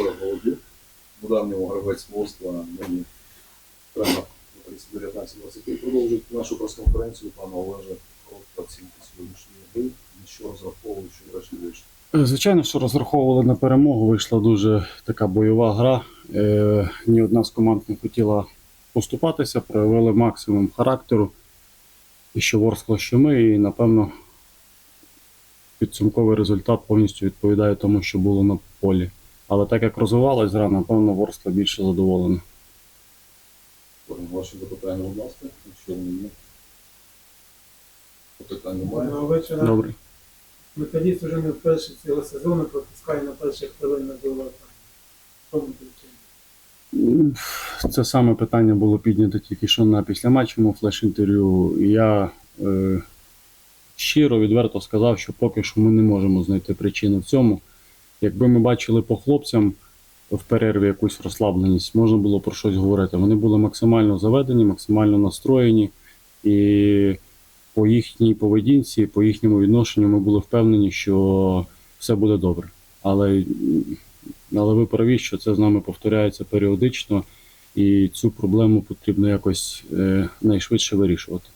Олег Голодюк. В давньому гравець Ворскла, нині тренер 19-23. Продовжують нашу прес-конференцію пана Олеже коротка оцінка сьогоднішньої гри. Що розраховують, що врешті вийшло. Звичайно, що розраховували на перемогу. Вийшла дуже така бойова гра. Е, ні одна з команд не хотіла поступатися, проявили максимум характеру. І що Ворскла, що ми, і напевно підсумковий результат повністю відповідає тому, що було на полі. Але так як розвивалась гра, напевно, Ворскла більше задоволена. Ваші запитання, будь ласка, якщо вони є. Немає. Доброго вечора. Добре. Металіст вже не вперше цього сезону пропускає на перших хвилинах до ворота. Тому причина. Це саме питання було піднято тільки що на післяматчевому флеш-інтерв'ю. Я е, щиро, відверто сказав, що поки що ми не можемо знайти причину в цьому. Якби ми бачили по хлопцям в перерві якусь розслабленість, можна було про щось говорити. Вони були максимально заведені, максимально настроєні, і по їхній поведінці, по їхньому відношенню ми були впевнені, що все буде добре. Але але ви праві, що це з нами повторяється періодично, і цю проблему потрібно якось е, найшвидше вирішувати.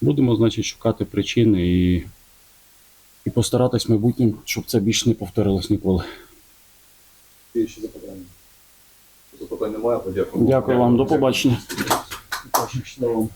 Будемо, значить, шукати причини і, і постаратись майбутнім, щоб це більше не повторилось ніколи. Є ще запитання? Запитань немає, подякую. Дякую вам, до побачення. Щасливо вам.